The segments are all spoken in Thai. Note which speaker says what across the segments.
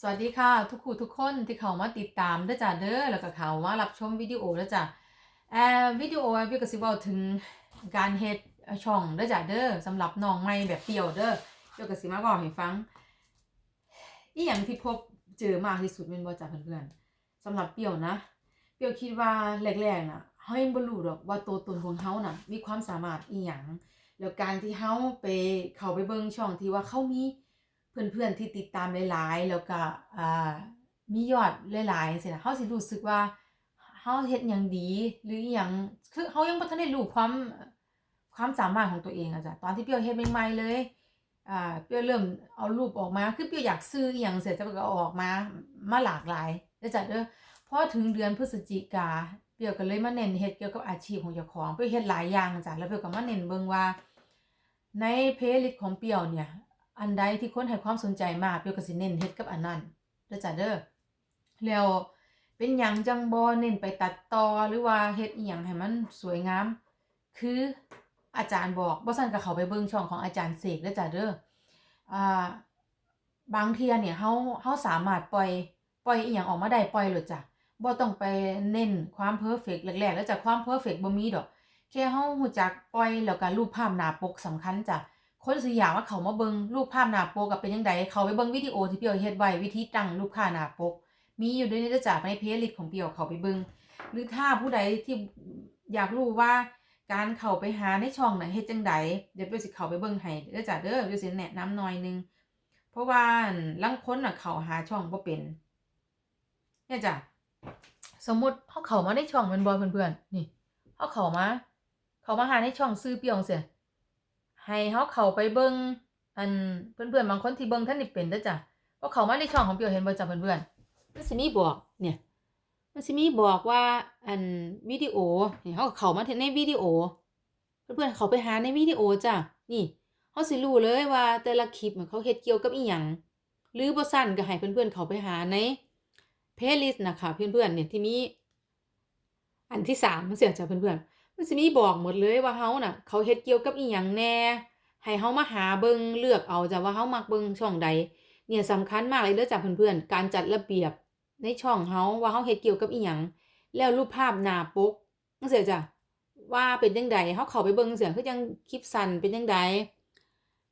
Speaker 1: สวัสดีค่ะทุกคู่ทุกคนที่เข้ามาติดตามด้อจ้าเด้อแล้วก็เข้ามารับชมวิดีโอด้อจ้าเอ่อวิดีโอพี่ก็สิเว้าถึงการเฮ็ดช่องด้อจ้าเด้อสำหรับน้องใหม่แบบเปียวเด้อพี่ก็สิมาบอกให้ฟังอีหยังที่พบเจอมากที่สุดแม่นบ่จ้าเพื่อนๆสำหรับเปียวนะ เปียวคิดว่าแรกๆน่ะเฮายังบ่รู้ดอกว่าตัวตนของเฮาน่ะ มีความสามารถอีหยังแล้วการที่เฮาไปเข้าไปเบิ่งช่องที่ว่าเขามี เพื่อนๆที่ติดตามหลาย ๆ แล้วก็อ่ามียอดหลายๆจังซี้นะเฮาสิรู้สึกว่าเฮาเฮ็ดหยังดีหรืออิหยังคือเฮายังบ่ทันได้รู้ความความสามารถของตัวเองอะจ้ะตอนที่เปียวเฮ็ดใหม่ๆเลยอ่าเปียวเริ่มเอารูปออกมาคือเปียวอยากซื้ออิหยังเสร็จแล้วก็อาออกมามาหลากหลายเด้อจ้ะเด้อพอถึงเดือนพฤศจิกาเปียวก็เลยมาเน้นเฮ็ดเกี่ยวกับอาชีพของเจ้าของเปียวเฮ็ดหลายอย่างจ้ะแล้วเปียวก็มาเน้นเบิ่งว่าในเพลย์ลิสต์ของเปียวเนี่ย อันใดที่คนให้ความสนใจมากเปียวก็สิเน้นเฮ็ดกับอันนั้นเด้อจ้ะเด้อแล้วเป็นหยังจังบ่เน้นไปตัดต่อหรือว่าเฮ็ดอีหยังให้มันสวยงาม คืออาจารย์บอกบ่ซั่นก็เข้าไปเบิ่งช่องของอาจารย์เสกเด้อจ้ะเด้ออ่าบางเทียเนี่ยเฮาเฮาสามารถปล่อยปล่อยอีหยังออกมาได้ปล่อยโลดจ้ะบ่ต้องไปเน้นความเพอร์เฟกต์แรกๆแล้วจ้ะความเพอร์เฟกต์บ่มีดอก แค่เฮารู้จักปล่อยแล้วก็รูปภาพหน้าปกสำคัญจ้ะ คนสิอยากว่าเขามาเบิงรูปภาพหน้าปกกับเป็นยังไงเขาไปเบิงวิดีโอที่เปียวเฮ็ดไว้วิธีตั้งรูปค่าหน้าปก มีอยู่ด้วยในจ้ะในเพลย์ลิสต์ของเปียวเขาไปเบิงหรือถ้าผู้ใดที่อยากรู้ว่าการเข้าไปหาในช่องน่ะเฮ็ดจังไดเดี๋ยวเปียวสิเข้าไปเบิงให้เด้อจ้ะเด้อเปียวสิแนะนำหน่อยนึงเพราะว่าลางคนน่ะเข้าหาช่องบ่เป็นเนี่ยจ้ะสมมุติเฮาเข้ามาในช่องม่นบ่เพื่อนๆนี่เฮาเข้ามา เข้ามาหาในช่องซื้อเปียวจังซี่ ให้เฮาเข้าไปเบิ่งอันเพื่อนๆบางคนที่เบิ่งท่านนี่เป็นเด้อจ้ะพอเข้ามาในช่องของเปียวเห็นบ่จ้ะเพื่อนๆมันสิมีบอกเนี่ย มันสิมีบอกว่าอันวิดีโอนี่เฮาเข้ามาในวิดีโอ เพื่อนๆเขาไปหาในวิดีโอจ้ะนี่เฮาสิรู้เลยว่าแต่ละคลิปอะเขาเฮ็ดเกี่ยวกับอีหยังหรือบ่ซั้นก็ให้เพื่อนๆเขาไปหาในเพลย์ลิสต์นะค่ะเพื่อนๆเนี่ยที่มีอันที่3จั่งซี้จ้ะเพื่อนๆ มันสิมีบอกหมดเลยว่าเฮาน่ะ เขาเฮ็ดเกี่ยวกับอีหยังแน่ให้เฮามาหาเบิงเลือกเอาจ้ะว่าเฮามักเบิงช่องใด เนี่ยสำคัญมากเลยเด้อจ้ะเพื่อนๆ การจัดระเบียบในช่องเฮาว่าเฮาเฮ็ดเกี่ยวกับอีหยังแล้วรูปภาพหน้าปกจังซี่จ้ะว่าเป็นจังไดเฮาเข้าไปเบิงจังซี่คือจังคลิปสั้นเป็นจังได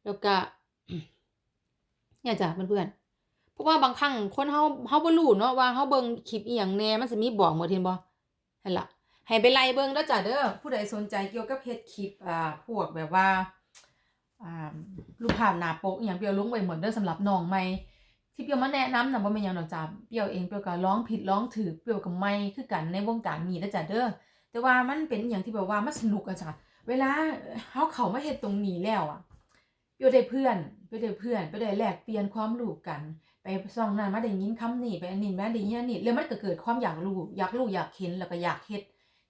Speaker 1: แล้วก็เนี่ยจ้ะเพื่อนๆเพราะว่าบางครั้งคนเฮาเฮาบ่รู้เนาะว่าเฮาเบิงคลิปอีหยังแน่มันสิมีบอกหมดเห็นบ่นั่นล่ะ ให้ไปไล่เบิ่งเด้อจ้ะเด้อผู้ใดสนใจเกี่ยวกับเฮ็ดคลิปอ่าพวกแบบว่าอ่ารูปภาพหน้าปกอหยังเปียวลงไว้หมดเด้อสำหรับน้องใหม่ที่เปียวมาแนะนำน่ะบ่แม่นหยังดอกจ้ะเปียวเองเปียวก็ลองผิดลองถูกเปียวก็ใหม่คือกันในวงการนี้เด้อจ้ะเด้อแต่ว่ามันเป็นอหยังที่แบบว่ามันสนุกอะจ้ะเวลาเฮาเข้ามาเฮ็ดตรงนี้แล้วอะเปียวได้เพื่อนเปียวได้เพื่อนเปียวได้แลกเปลี่ยนความรู้กันไปซ่องนั้นมาได้ยินคำนี้ไปอันนี้มาได้ยินอันนี้แล้วมันก็เกิดความอยากรู้อยากรู้อยากเห็นแล้วก็อยากเฮ็ด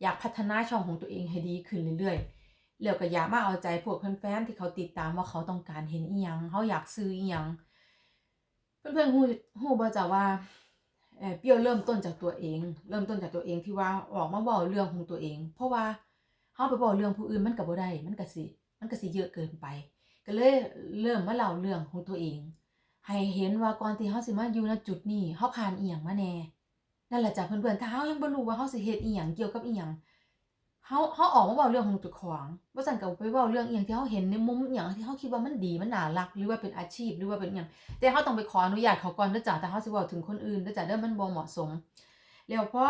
Speaker 1: อยากพัฒนาช่องของตัวเองให้ดีขึ้นเรื่อยๆแล้วก็อยากมาเอาใจพวกแฟนๆที่เขาติดตามว่าเขาต้องการเห็นอีหยังเขาอยากซื้ออีหยังเพื่อนๆฮู้ฮู้บ่จ้ะว่าเออเปรี้ยวเริ่มต้นจากตัวเอง เริ่มต้นจากตัวเองที่ว่าออกมาเว้าเรื่องของตัวเอง เพราะว่าเฮาไปเว้าเรื่องผู้อื่นมันก็บ่ได้มันก็สิมันก็สิเยอะเกินไป ก็เลยเริ่มมาเล่าเรื่องของตัวเอง ให้เห็นว่าก่อนที่เฮาสิมาอยู่ณจุดนี้เฮาผ่านอีหยังมาแน่ นั่นแหละจ้ะเพื่อนๆ ถ้าเฮายังบ่รู้ว่าเฮาสิเฮ็ดอีหยังเกี่ยวกับอีหยังเฮาเฮาออกมาเว้าเรื่องของเจ้าของบ่ซั่นก็ไปเว้าเรื่องอีหยังที่เฮาเห็นในมุมอีหยังที่เฮาคิดว่ามันดีมันน่ารักหรือว่าเป็นอาชีพหรือว่าเป็นอิหยังแต่เฮาต้องไปขออนุญาตเขาก่อนเด้อจ้ะถ้าเฮาสิเว้าถึงคนอื่นเด้อจ้ะเด้อมันบ่เหมาะสม แล้วพอ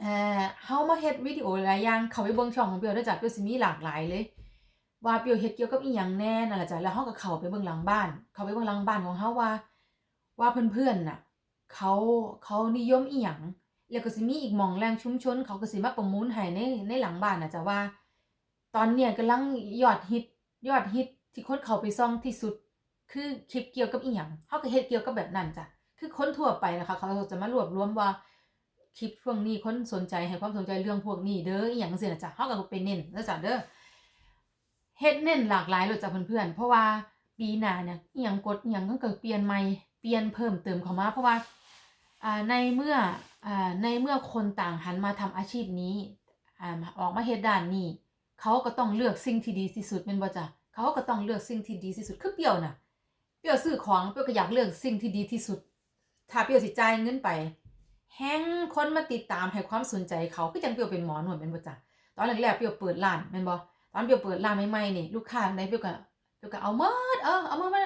Speaker 1: เอ่อเฮามาเฮ็ดวิดีโอหลายอย่างเข้าไปเบิ่งช่องของเปียวเด้อจ้ะเปียวสิมีหลากหลายเลย ว่าเปียวเฮ็ดเกี่ยวกับอีหยังแน่นั่นแหละจ้ะแล้วเฮาก็เข้าไปเบิ่งหลังบ้าน เข้าไปเบิ่งหลังบ้านของเฮาว่า ว่าเพื่อนๆน่ะ เขาเขานิยมอีหยังแล้วก็สิมีอีกหมองแหล่งชุมชน เขาก็สิมาประมูลให้ในในหลังบ้านน่ะจ้ะว่า ตอนเนี้ยกำลังยอดฮิตยอดฮิตที่คนเขาไปส่องที่สุด คือคลิปเกี่ยวกับอีหยังเฮาก็เฮ็ดเกี่ยวกับแบบนั้นจ้ะคือคนทั่วไปนะคะ เขาจะมารวบรวมว่าคลิปพวกนี้คนสนใจให้ความสนใจเรื่องพวกนี้เด้ออีหยังจังซี่น่ะจ้ะเฮาก็ไปเน้นเด้อจ้ะเด้อเฮ็ดเน้นหลากหลายเลยจ้ะเพื่อนๆเพราะว่าปีหน้าเนี่ยอีหยังกฎอีหยังมันก็เปลี่ยนใหม่ ปลี่ยนเพิ่มเติมเข้ามาเพราะว่าในเมื่ออในเมื่อคนต่างหันมาทำอาชีพนี้ออกมาเฮ็ดด้านนี้ เขาก็ต้องเลือกสิ่งที่ดีที่สุดแม่นบ่จ้ะเขาก็ต้องเลือกสิ่งที่ดีที่สุดคือเปรี้ยวน่ะเปรี้ยวซื้อของเปรี้ยวก็อยากเลือกสิ่งที่ดีที่สุด ถ้าเปรี้ยวสิจ่ายเงินไปแฮงคนมาติดตามให้ความสนใจเขาคือจังเปรี้ยวเป็นหมอหนวดเป็นบ่จ้ะตอนแรกๆเปรี้ยวเปิดร้านแม่นบ่ตอนเปรี้ยวเปิดร้านใหม่ๆนี่ลูกค้าในเปรี้ยวก็เปรี้ยวก็เอาหมดเออเอามามา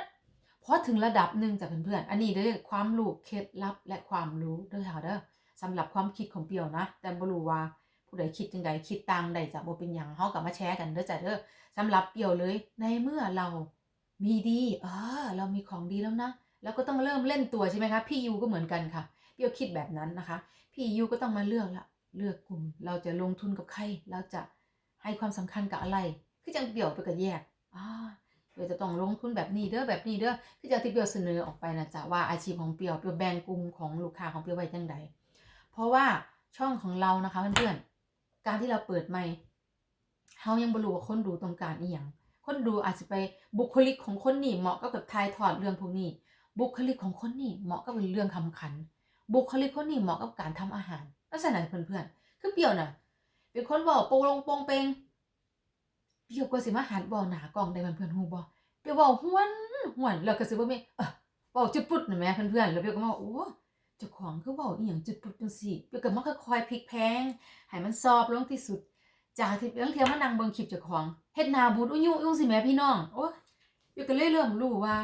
Speaker 1: พอถึงระดับหนึ่งจ้ะเพื่อนๆ อันนี้เด้อความรู้เคล็ดลับและความรู้เด้อค่ะเด้อสำหรับความคิดของเปียวนะ แต่บ่รู้ว่าผู้ใดคิดจังใดคิดต่างใดจะบ่เป็นหยังเฮาก็มาแชร์กันเด้อจ้ะเด้อสำหรับเปียวเลย ในเมื่อเรามีดีเออเรามีของดีแล้วนะแล้วก็ต้องเริ่มเล่นตัวใช่ไหมคะพี่ยูก็เหมือนกันค่ะเปียวคิดแบบนั้นนะคะ พี่ยูก็ต้องมาเลือกละเลือกกลุ่ม เราจะลงทุนกับใครเราจะให้ความสำคัญกับอะไร คือจังเปียวไปกับแยกอ่า เดี๋ยวจะต้องลงทุนแบบนี้เด้อแบบนี้เด้อคือจะที่เปียวเสนอออกไปนะจ๊ะว่าอาชีพของเปียวเปียวแบ่งกลุ่มของลูกค้าของเปียวไว้จังใดเพราะว่าช่องของเรานะคะเพื่อนๆการที่เราเปิดใหม่เฮายังบ่รู้ว่าคนดูต้องการอีหยังคนดูอาจจะไปบุคลิกของคนนี่เหมาะกับแบบทายทอดเรื่องพวกนี้ บุคลิกของคนนี่เหมาะกับเรื่องคำขัน บุคลิกคนนี่เหมาะกับการทำอาหารลักษณะเพื่อนๆคือเปียวน่ะเป็นคนบอกโปรงโปรงเปง เปรียวก็สิมาหัดบอกหนากล่องได้เพื่อนๆฮู้บ่เปรียวบอกหวนหวนแล้วก็สิบ่มีเออบอกจุดปุดน่ะแหม่เพื่อนๆแล้วเปรียวก็มาโอ้เจ้าของคือเว้าอีหยังจุดปุดจังซี่เปรียวก็มาค่อยๆพลิกแพงให้มันซอฟต์ลงที่สุด จากที่บางเทียมานั่งเบิ่งคลิปเจ้าของเฮ็ดนาบูดอุยุยุสิแม่พี่น้องโอ้เปรียวก็เลยเริ่มรู้ว่า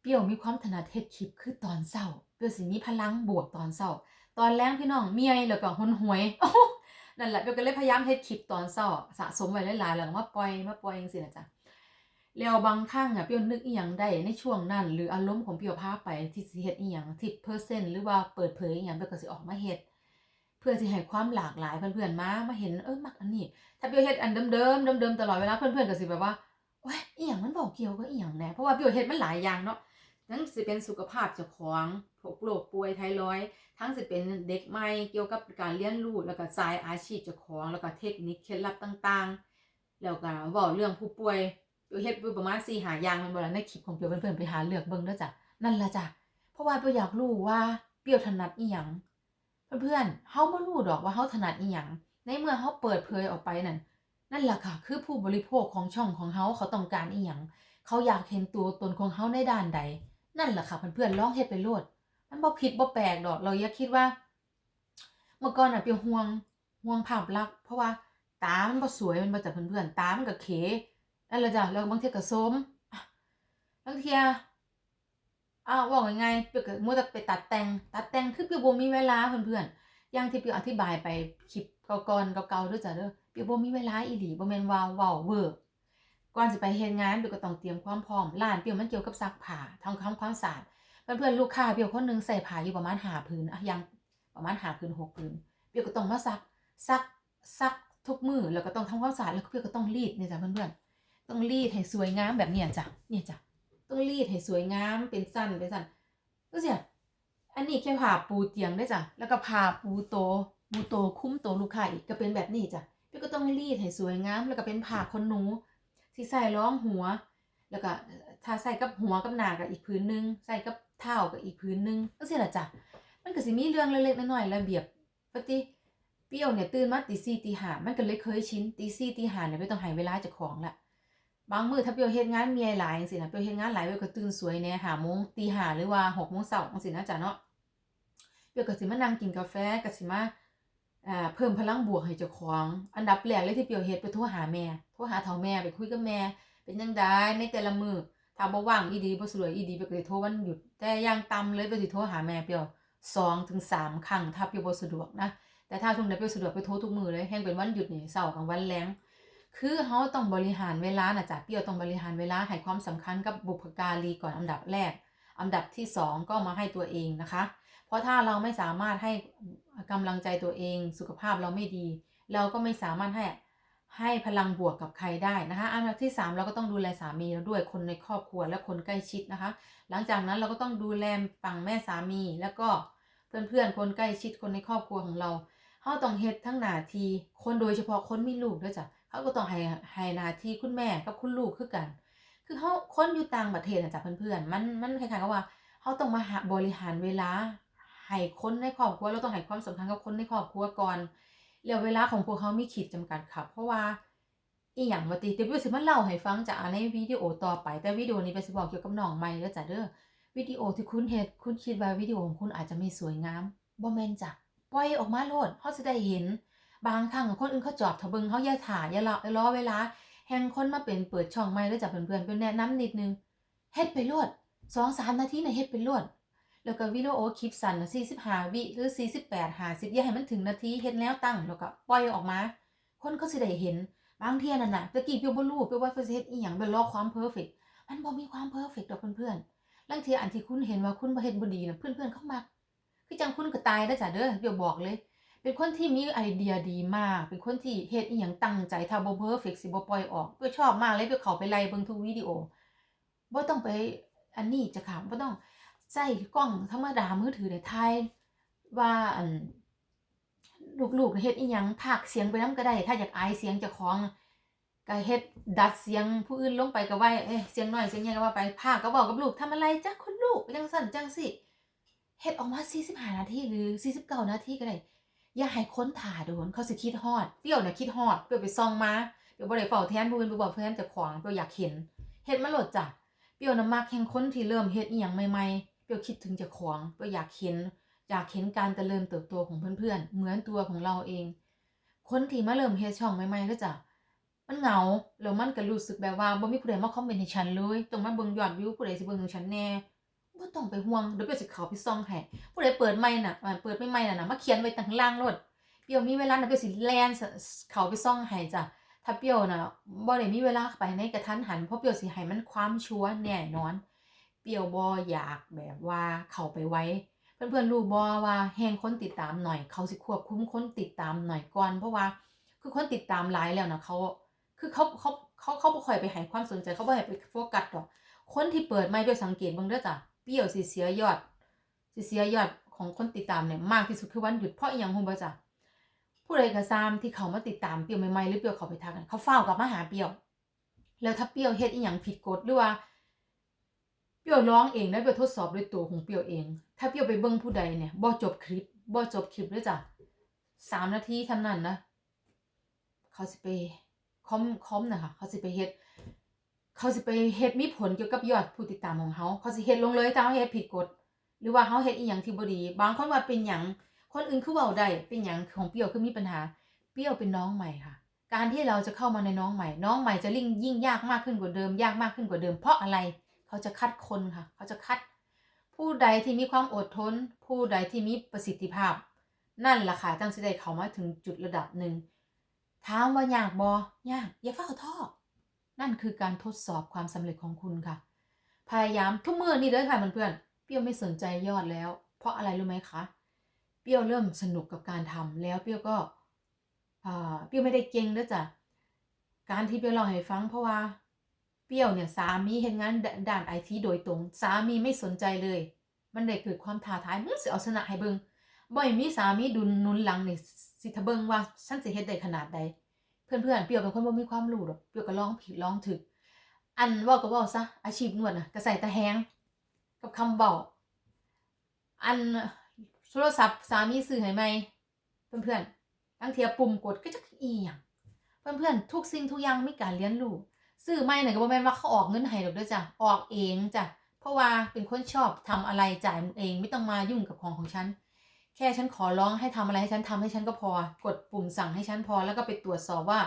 Speaker 1: เปรี้ยวมีความถนัดเฮ็ดคลิปคือตอนเช้าเปรี้ยวสิมีพลังบวกตอนเช้าตอนแรงพี่น้องเมียแล้วก็หนหวยโอ้ นั่นแหละเปรี้ยวก็เลยพยายามเฮ็ดคลิปตอนเช้าสะสมไว้หลายๆแล้วก็มาปล่อยมาปล่อยจังซี่นะจ๊ะแล้วบางครั้งอะเปียวนึกอีหยังได้ในช่วงนั้น หรืออารมณ์ของเปียวพาไปที่สิเฮ็ดอีหยังที่เปอร์เซ็นต์หรือว่าเปิดเผยอีหยังเปียวก็สิออกมาเฮ็ดเพื่อสิให้ความหลากหลายเพื่อนๆมามาเห็นเออมักอันนี้ ถ้าเปียวเฮ็ดอันเดิมๆเดิมๆตลอดเวลาเพื่อนๆก็สิแบบว่าโอ๊ยอีหยังมันบอกเกี่ยวกับอีหยังแน่เพราะว่าเปียวเฮ็ดมันหลายอย่างเนาะทั้งสิเป็นสุขภาพเจ้าของพวกโรคป่วยไทรอยด์ ทั้งสิเป็นเด็กใหม่เกี่ยวกับการเรียนรู้แล้วก็สายอาชีพเจ้าของแล้วก็เทคนิคเคล็ดลับต่างๆ แล้วก็เว้าเรื่องผู้ป่วยเปียวเฮ็ดปประมาณ4 5อย่างมันบ่ล่ะในคลิปของเปียวเพิ่นๆไปหาเลือกเบิ่งเด้อจ้ะนั่นล่ะจ้ะเพราะว่าเปียวอยากรู้ว่าเปียวถนัดอีหยังเพื่อนๆเฮาบ่รู้ดอกว่าเฮาถนัดอีหยังในเมื่อเฮาเปิดเผยออกไปนั่นนั่นล่ะค่ะ คือผู้บริโภคของช่องของเฮาเขาต้องการอีหยังเขาอยากเห็นตัวตนของเฮาในด้านใด นั่นแหละค่ะเพื่อนๆลองเฮ็ดไปโลด มันบ่ผิดบ่แปลกดอก เราอย่าคิดว่า เมื่อก่อนน่ะเปียวห่วงห่วงภาพลักษณ์เพราะว่าตา มันบ่สวย มันบ่จ้ะเพื่อนๆ ตา มันก็เขนั่นแหละจ้ะแล้วบางเที่ยก็โทรมบางเที่ยอ้าวเว้าง่ายๆเปียวก็มัวแต่ไปตัดแต่ง ตัดแต่งคือเปียบ่มีเวลาเพื่อนๆอย่างที่เปียอธิบายไปคลิปก่อนๆเก่าๆด้อจ้ะเด้อเปียบ่มีเวลาอีหลีบ่แม่นว่าเว้าเวอร์ก่อนสิไปเฮ็ดงานเปียก็ต้องเตรียมความพร้อมร้านเปียมันเกี่ยวกับซักผ้าทำความความสะอาด เพื่อนๆลูกค้าเปียวคนหนึงใส่ผ้าอยู่ประมาณ5ผืนอะยังประมาณ5ผืน6ผืนเปียวก็ต้องมาซักซักซักทุกมือแล้วก็ต้องทำความสะอาดแล้วก็เปียวก็ต้องรีดเนี่ยจ้ะเพื่อนๆต้องรีดให้สวยงามแบบเนี้ยจ้ะเนี่ยจ้ะต้องรีดให้สวยงามเป็นสั้นเป็นสั้นก็เสียอันนี้แค่ผ้าปูเตียงได้จ้ะแล้วก็ผ้าปูโตปูโตคุ้มโตลูกค้าอีกก็เป็นแบบนี้จ้ะเปียวก็ต้องรีดให้สวยงามแล้วก็เป็นผ้าขนหนูที่ใส่รองหัว แล้วก็ถ้าใส่กับหัวกับหน้าก็อีกพื้นหนึง ใส่กับ เท้าก็อีกพื้นหนึงจังซี่ล่ะจ้ะมันก็สิมีเรื่องเล็กๆน้อยๆระเบียบปกติเปรี้ยวเนี่ยตื่นมาตี4ตี5มันก็เลยเคยชินตี4ตี5เนี่ยไม่ต้องให้เวลาจ้าของละบางมือถ้าเปรี้ยวเฮ็ดงานเมียหลายจังซี่นะเปรี้ยวเฮ็ดงานหลายเปรี้ยวก็ตื่นสวยแน่5โมงตี5หรือว่า6โมงเช้าจังซี่นะจ้ะเนาะเปรี้ยวก็สิมานั่งกินกาแฟก็สิมาอ่าเพิ่มพลังบวกให้เจ้าของ อันดับแรกเลยที่เปรี้ยวเฮ็ดไปโทรหาแม่โทรหาเฒ่าแม่ไปคุยกับแม่เป็นจังไดในแต่ละมือ ถ้าบ่ว่างอีดีบ่สะดวกอีดีเปก็สิโทรวันหยุด แต่อย่างต่ำเลยเปสิโทรหาแม่เปียว2ถึง3ครั้งถ้าเปียวบ่สะดวกนะแต่ถ้าช่วงใดเปียวสะดวกไปโทรทุกมือเลยแฮ่งเป็นวันหยุดนี่เช้ากลางวันแลงคือเฮาต้องบริหารเวลาน่ะจ้ะเปียวต้องบริหารเวลาให้ความสำคัญกับบุพการีก่อนอันดับแรก อันดับที่สองก็มาให้ตัวเองนะคะ เพราะถ้าเราไม่สามารถให้กำลังใจตัวเอง สุขภาพเราไม่ดี เราก็ไม่สามารถให้ ให้พลังบวกกับใครได้นะคะอันดับที่ 3 เราก็ต้องดูแลสามีเราด้วยคนในครอบครัวและคนใกล้ชิดนะคะ หลังจากนั้นเราก็ต้องดูแลฝั่งแม่สามีแล้วก็เพื่อนๆคนใกล้ชิดคนในครอบครัวของเราเขาต้องเฮ็ดทั้งหน้าที่คนโดยเฉพาะคนมีลูกด้วยจ้ะเขาก็ต้องให้ให้หน้าที่คุณแม่กับคุณลูกคือกัน คือเขาคนอยู่ต่างประเทศนะจ๊ะเพื่อนๆมันมันคล้ายๆกับว่าเขาต้องมาหาบริหารเวลาให้คนในครอบครัวเราต้องให้ความสำคัญกับคนในครอบครัวก่อน แล้วเวลาของพวกเขามีขีดจำกัดค่ะ เพราะว่าอีหยังว่าติเดี๋ยวเปียวสิมาเล่าให้ฟังจ้ะในวิดีโอต่อไป แต่วิดีโอนี้เปียวสิบอกเกี่ยวกับน้องใหม่เด้อจ้ะเด้อวิดีโอที่คุณเฮ็ดคุณคิดว่าวิดีโอของคุณอาจจะไม่สวยงามบ่แม่นจ้ะปล่อยออกมาโลดเฮาสิได้เห็น บางครั้งคนอื่นเขาจอบถ้าเบิงเฮาอย่าถ่ายอย่ารอรอเวลา แห่งคนมาเป็นเปิดช่องใหม่เด้อจ้ะเพื่อนๆเป็นแนะนำนิดนึงเฮ็ดไปโลด2-3นาทีนะเฮ็ดไปโลด แล้วก็วิดีโอคลิปสั้นน่ะ45 วิหรือ 48 50อย่าให้มันถึงนาทีเฮ็ดแล้วตั้งแล้วก็ปล่อยออกมา คนเขาสิได้เห็นบางเที่ยนั่นน่ะตะกี้เปียวบ่รู้เปียวว่าเพิ่นเฮ็ดอีหยังเปียวรอความเพอร์เฟกต์มันบ่มีความเพอร์เฟกต์ดอกเพื่อนๆลางเที่ยอันที่คุณเห็นว่าคุณบ่เฮ็ดบ่ดีน่ะเพื่อนๆเข้ามักคือจังคุณก็ตายเด้อจ้ะเด้อเปียวบอกเลย เป็นคนที่มีไอเดียดีมาก เป็นคนที่เฮ็ดอีหยังตั้งใจถ้าบ่เพอร์เฟกต์สิบ่ปล่อยออกเปียวชอบมากเลยเปียวเข้าไปไล่เบิ่งทุกวิดีโอบ่ต้องไปอันนี้จะค่ะบ่ต้อง ใช้กล้องธรรมดามือถือได้ถ่ายว่าอันลูกๆเฮ็ดอีหยังพากเสียงไปนำก็ได้ ถ้าอยากอายเสียงเจ้าของก็เฮ็ดดัดเสียงผู้อื่นลงไปก็ไว้เอ้เสียงน้อยเสียงใหญ่ก็ว่าไปพากก็เว้ากับลูกทำอะไรจ๊ะคุณลูกจังซั่นจังซี้เฮ็ดออกมา45นาทีหรือ49นาทีก็ได้อย่าให้คนท่าโดนเขาสิคิดฮอดเปรี้ยวน่ะคิดฮอดเปรี้ยวไปส่องมาเปรี้ยวบ่ได้เฝ้าแทนผู้อื่นไปบอกแทนเจ้าของเปรี้ยวอยากเห็นเฮ็ดมาโลดจ้ะเปรี้ยวน่ะมักแห่งคนที่เริ่มเฮ็ดอีหยังใหม่ๆ เปรียวคิดถึงจ้าของเปรียวอยากเห็นอยากเห็นการเจริญเติบโตของเพื่อนๆ เหมือนตัวของเราเอง คนที่มาเริ่มเฮดช่องใหม่ๆก็จะมันเหงาแล้วมันก็รู้สึกแบบว่าบ่มีผู้ใดมาคอมเมนต์ให้ฉันเลยต้องมาเบิ่งยอดวิวผู้ใดสิเบิ่งของฉันแน่บ่ต้องไปห่วงเดี๋ยวเปียวสิเขาไปส่องให้ผู้ใดเปิดใหม่น่ะเปิดใหม่ๆน่ะนะมาเขียนไว้ตั้งข้างล่างโลดเปียวมีเวลาน่ะเปียวสิแลนสเขาไปส่องให้จ้ะถ้าเปียวน่ะบ่ได้มีเวลาไปในกระทันหันเพราะเปียวสิให้มันความชัวร์แน่นอน เปียวบ่อยากแบบว่าเข้าไปไว้ เพื่อนๆรู้บ่ว่าแฮงคนติดตามหน่อย เขาสิควบคุมคนติดตามหน่อยก่อนเพราะว่า คือคนติดตามหลายแล้วนะเขาคือเขาเขาเขาเขาบ่ค่อยไปให้ความสนใจเขาบ่ให้ไปโฟกัสดอกคนที่เปิดไมค์เปียวสังเกตเบิ่งเด้อจ้ะเปรี้ยวสิเสียยอดสิเสียยอดของคนติดตามเนี่ยมากที่สุดคือวันหยุดเพราะอีหยังฮู้บ่จ้ะผู้ใดก็ตามที่เขามาติดตามเปรี้ยวใหม่ๆหรือเปรี้ยวเขาไปทักกันเขาฟ้ากลับมาหาเปรี้ยว แล้วถ้าเปรี้ยวเฮ็ดอีหยังผิดกฎหรือว่า เปรี้ยวร้องเองนะเปรี้ยวทดสอบด้วยตัวของเปรี้ยวเอง ถ้าเปรี้ยวไปเบิ่งผู้ใดเนี่ยบ่จบคลิปบ่จบคลิปเลยจ้ะสามนาทีเท่านั้นนะเขาสิไปคอมคอมนะคะเขาสิไปเฮ็ดเขาสิไปเฮ็ดมีผลเกี่ยวกับยอดผู้ติดตามของเขาเขาสิเฮ็ดลงเลยถ้าเขาเฮ็ดผิดกฎหรือว่าเขาเฮ็ดอีหยังที่บ่ดี บางคนว่าเป็นหยังคนอื่นคือเว้าได้เป็นหยังของเปรี้ยวคือมีปัญหา เปรี้ยวเป็นน้องใหม่ค่ะ การที่เราจะเข้ามาในน้องใหม่ น้องใหม่จะยิ่งยิ่งยากมากขึ้นกว่าเดิม ยากมากขึ้นกว่าเดิม เพราะอะไร เขาจะคัดคนค่ะ เขาจะคัด ผู้ใดที่มีความอดทน ผู้ใดที่มีประสิทธิภาพ นั่นล่ะค่ะจังสิได้เขามาถึงจุดระดับหนึ่งถามว่ายากบ่ยากอย่าเฝ้าท้อนั่นคือการทดสอบความสำเร็จของคุณค่ะ พยายามทุกเมื่อนี่เด้อค่ะเพื่อนๆเปรี้ยวไม่สนใจยอดแล้ว เพราะอะไรรู้ไหมคะเปรี้ยวเริ่มสนุกกับการทำแล้วเปรี้ยวก็อ่าเปรี้ยวไม่ได้เก่งเด้อจ้ะการที่เปรี้ยวเล่าให้ฟังเพราะว่า เปรี้ยวเนี่ยสามีเฮ็ดงานดด้านไอทีโดยตรง สามีไม่สนใจเลย มันได้เกิดความท้าทายมึงสิเอาชนะให้เบิงบ่ให้มีสามีดุลหนุนหลังนี่สิถ้าเบิงว่าฉันสิเฮ็ดได้ขนาดใด เพื่อนๆเปรี้ยวเป็นคนบ่มีความรู้ดอกเปรี้ยวก็ลองผิดลองถูกอันเว้าก็เว้าซะอาชีพนวดน่ะก็ใส่ต่แฮงกับคำเว้าอันโทรศัพท์สามีซื้อให้ใหม่เพื่อนๆบางเทียปุ่มกดก็จักอีหยังเพื่อนๆทุกสิ่งทุกอย่างมีการเรียนรู้ ซื้อใหม่น่ะก็บ่แม่นว่าเขาออกเงินให้ดอกเด้อจ้ะออกเองจ้ะเพราะว่าเป็นคนชอบทำอะไรจ่ายเองไม่ต้องมายุ่งกับของของฉัน แค่ฉันขอร้องให้ทำอะไรให้ฉันทำให้ฉันก็พอ กดปุ่มสั่งให้ฉันพอแล้วก็ไปตรวจสอบว่า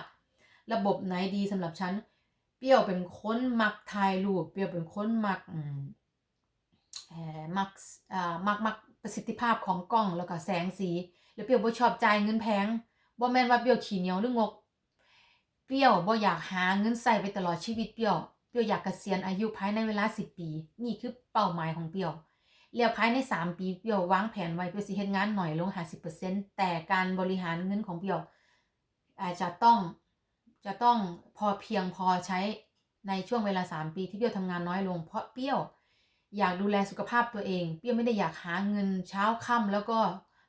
Speaker 1: ระบบไหนดีสำหรับฉันเปรี้ยวเป็นคนมักถ่ายรูปเปรี้ยวเป็นคนมักอืมเอ่อมักอ่ามักมักประสิทธิภาพของกล้องแล้วก็แสงสี แล้วเปรี้ยวบ่ชอบจ่ายเงินแพงบ่แม่นว่าเปรี้ยวขี้เหนียวหรืองก เปรี้ยวบ่อยากหาเงินใส่ไปตลอดชีวิตเปรี้ยวเปรี้ยวอยากเกษียณอายุภายในเวลา10ปี นี่คือเป้าหมายของเปรี้ยวแล้วภายใน 3 ปีเปี้ยววางแผนไว้เปรี้ยวสิเฮ็ดงานหน่อยลง 50%แต่การบริหารเงินของเปี้ยวอาจจะต้องจะต้องพอเพียงพอใช้ในช่วงเวลา 3 ปีที่เปี้ยวทำงานน้อยลง เพราะเปี้ยว อยากดูแลสุขภาพตัวเอง เปี้ยวไม่ได้อยากหาเงินเช้าค่ำแล้วก็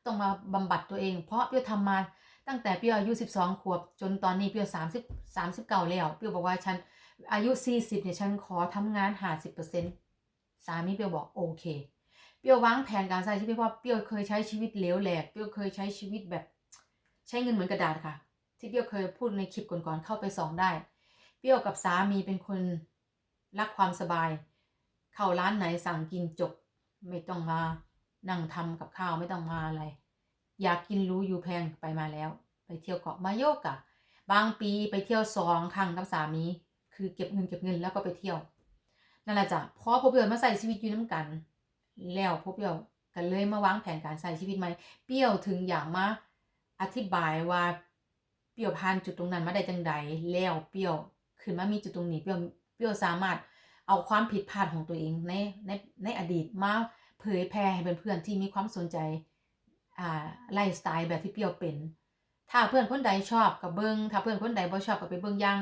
Speaker 1: ต้องมาบำบัดตัวเอง เพราะเปี้ยวทำมา ตั้งแต่เปรี้ยวอายุ 12 ขวบ จนตอนนี้เปรี้ยว30 39แล้ว เปรี้ยวบอกว่าฉันอายุ 40เนี่ยฉันขอทำงาน 50%สามีเปรี้ยวบอกโอเค เปรี้ยววางแผนการใช้ชีวิตเพราะเปรี้ยวเคยใช้ชีวิตเหลวแหลก เปรี้ยวเคยใช้ชีวิตแบบ ใช้เงินเหมือนกระดาษค่ะ ที่เปรี้ยวเคยพูดในคลิปก่อนๆเข้าไปสองได้ เปรี้ยวกับสามีเป็นคนรักความสบาย เข้าร้านไหนสั่งกินจบ ไม่ต้องมานั่งทำกับข้าวไม่ต้องมาอะไร อยากกินรู้อยู่แพงไปมาแล้ว ไปเที่ยวเกาะมาโยกะบางปีไปเที่ยวสองครั้งกับสามี คือเก็บเงินเก็บเงินแล้วก็ไปเที่ยวนั่นแหละจ้ะพอพบเปียวมาใส่ชีวิตอยู่น้ำกัน แล้วพบเปียวกันเลยมาวางแผนการใส่ชีวิตใหม่เปรี้ยวถึงอย่ากมาอธิบายว่าเปรี้ยวผ่านจุดตรงนั้นมาได้จังใดแล้วเปรี้ยวขึ้นมามีจุดตรงนี้เปรี้ยวเปรี้ยวสามารถเอาความผิดพลาดของตัวเองในในในอดีตมาเผยแพร่ให้เพื่อนๆที่มีความสนใจ ไลฟ์สไตล์แบบที่เปียวเป็น ถ้าเพื่อนคนใดชอบก็เบิงถ้าเพื่อนคนใดบ่ชอบก็ไปเบิ้งย่าง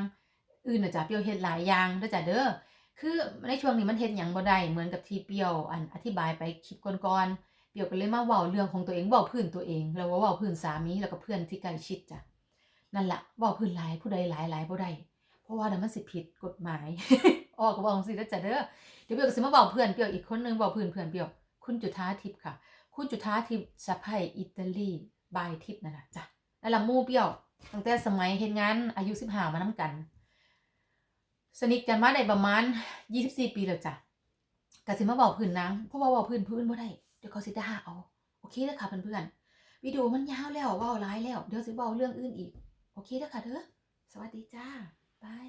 Speaker 1: อื่นน่ะจ้ะเปียวเฮ็ดหลายอย่างเด้จ้ะเด้อคือในช่วงนี้มันเฮ็ดหยังบ่ได้เหมือนกับที่เปียวอันอธิบายไปคลิปก่อนๆเปียวก็เลยมาเว้าเรื่องของตัวเองเว้าพื้นตัวเองแล้วก็เว้าพื้นสามีแล้วก็เพื่อนที่ใกล้ชิดจ้ะนั่นละเว้าพื้นหลายผู้ใดหลายหลายบ่ได้เพราะว่าเดี๋ยวมันสิผิดกฎหมายออกก็บอกจังซี่เด้จ้ะเด้อเดี๋ยวเปียวก็สิมาเว้าเพื่อนเปียวอีกคนนึงเว้าพื้นเพื่อนเปียวคุณจุธาทิพย์ค่ะ คุณจุธาทิพย์สะใภ้อิตาลีบายทิพย์นั่นน่ะจ้ะนั่นละมู่เปรียวตั้งแต่สมัยเฮ็ดงานอายุ15มานํกัน สนิทกันมาได้ประมาณ24ปีแล้วจ้ะก็สิมาเว้าพื้นนางเพราะว่าเว้าพื้นพื้นบ่ได้เดี๋ยวเขาสิด่าเอาโอเคเด้อค่ะเพื่อนๆวิดีโอมันยาวแล้วว้าหลายแล้ว เดี๋ยวสิเว้าเรื่องอื่นอีก โอเคเด้อค่ะเด้อสวัสดีจ้าบาย